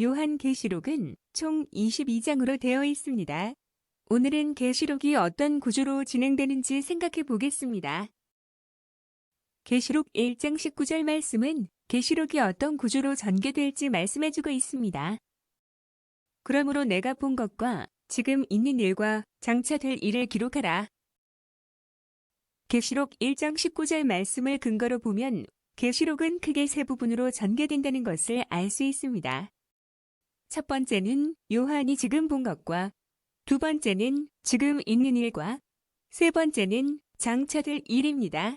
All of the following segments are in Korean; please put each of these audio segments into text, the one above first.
요한계시록은 총 22장으로 되어 있습니다. 오늘은 계시록이 어떤 구조로 진행되는지 생각해 보겠습니다. 계시록 1장 19절 말씀은 계시록이 어떤 구조로 전개될지 말씀해 주고 있습니다. 그러므로 내가 본 것과 지금 있는 일과 장차 될 일을 기록하라. 계시록 1장 19절 말씀을 근거로 보면 계시록은 크게 세 부분으로 전개된다는 것을 알 수 있습니다. 첫 번째는 요한이 지금 본 것과 두 번째는 지금 있는 일과 세 번째는 장차 될 일입니다.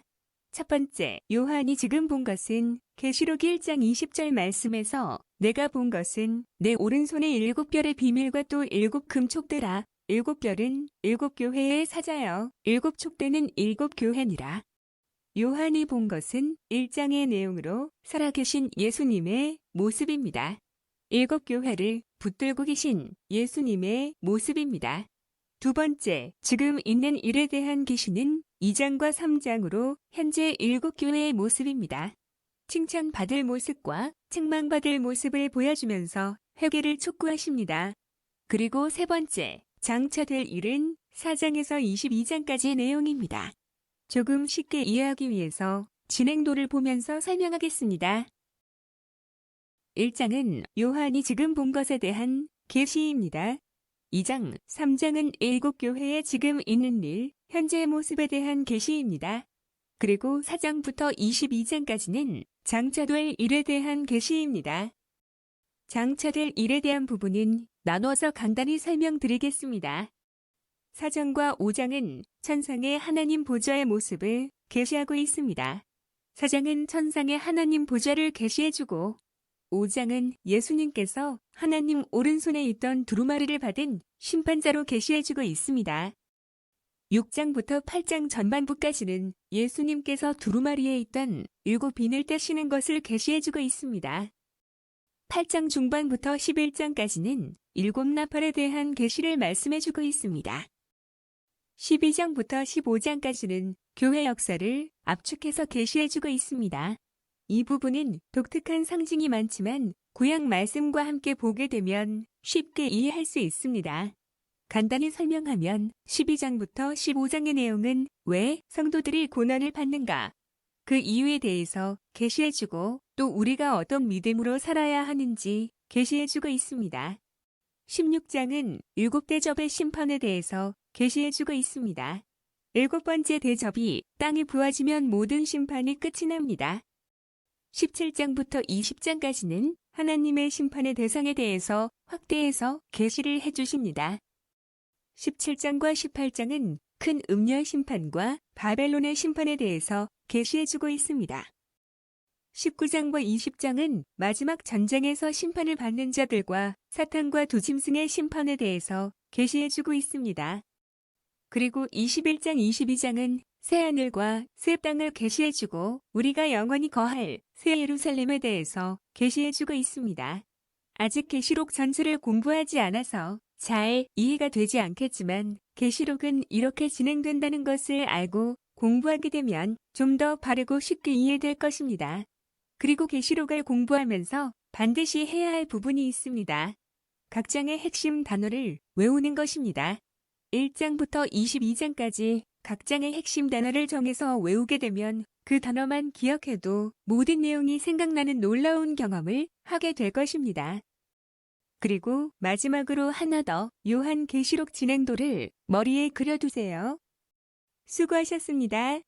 첫 번째, 요한이 지금 본 것은 계시록 1장 20절 말씀에서 내가 본 것은 내 오른손의 일곱 별의 비밀과 또 일곱 금촉대라. 일곱 별은 일곱 교회의 사자여. 일곱 촉대는 일곱 교회니라. 요한이 본 것은 1장의 내용으로 살아계신 예수님의 모습입니다. 일곱 교회를 붙들고 계신 예수님의 모습입니다. 두 번째, 지금 있는 일에 대한 계시는 2장과 3장으로 현재 일곱 교회의 모습입니다. 칭찬받을 모습과 책망받을 모습을 보여주면서 회개를 촉구하십니다. 그리고 세 번째, 장차 될 일은 4장에서 22장까지의 내용입니다. 조금 쉽게 이해하기 위해서 진행도를 보면서 설명하겠습니다. 1장은 요한이 지금 본 것에 대한 계시입니다. 2장, 3장은 일곱 교회에 지금 있는 일, 현재의 모습에 대한 계시입니다. 그리고 4장부터 22장까지는 장차될 일에 대한 계시입니다. 장차될 일에 대한 부분은 나눠서 간단히 설명드리겠습니다. 4장과 5장은 천상의 하나님 보좌의 모습을 계시하고 있습니다. 4장은 천상의 하나님 보좌를 계시해주고 5장은 예수님께서 하나님 오른손에 있던 두루마리를 받은 심판자로 계시해주고 있습니다. 6장부터 8장 전반부까지는 예수님께서 두루마리에 있던 일곱 비늘 떼시는 것을 계시해주고 있습니다. 8장 중반부터 11장까지는 일곱 나팔에 대한 계시를 말씀해주고 있습니다. 12장부터 15장까지는 교회 역사를 압축해서 계시해주고 있습니다. 이 부분은 독특한 상징이 많지만 구약 말씀과 함께 보게 되면 쉽게 이해할 수 있습니다. 간단히 설명하면 12장부터 15장의 내용은 왜 성도들이 고난을 받는가, 그 이유에 대해서 계시해주고 또 우리가 어떤 믿음으로 살아야 하는지 계시해주고 있습니다. 16장은 일곱 대접의 심판에 대해서 계시해주고 있습니다. 일곱 번째 대접이 땅이 부어지면 모든 심판이 끝이 납니다. 17장부터 20장까지는 하나님의 심판의 대상에 대해서 확대해서 계시를 해주십니다. 17장과 18장은 큰 음녀 심판과 바벨론의 심판에 대해서 계시해주고 있습니다. 19장과 20장은 마지막 전쟁에서 심판을 받는 자들과 사탄과 두 짐승의 심판에 대해서 계시해주고 있습니다. 그리고 21장, 22장은 새 하늘과 새 땅을 계시해주고 우리가 영원히 거할 새 예루살렘에 대해서 계시해주고 있습니다. 아직 계시록 전체를 공부하지 않아서 잘 이해가 되지 않겠지만 계시록은 이렇게 진행된다는 것을 알고 공부하게 되면 좀 더 바르고 쉽게 이해될 것입니다. 그리고 계시록을 공부하면서 반드시 해야 할 부분이 있습니다. 각 장의 핵심 단어를 외우는 것입니다. 1장부터 22장까지 각 장의 핵심 단어를 정해서 외우게 되면 그 단어만 기억해도 모든 내용이 생각나는 놀라운 경험을 하게 될 것입니다. 그리고 마지막으로 하나 더 요한 계시록 진행도를 머리에 그려두세요. 수고하셨습니다.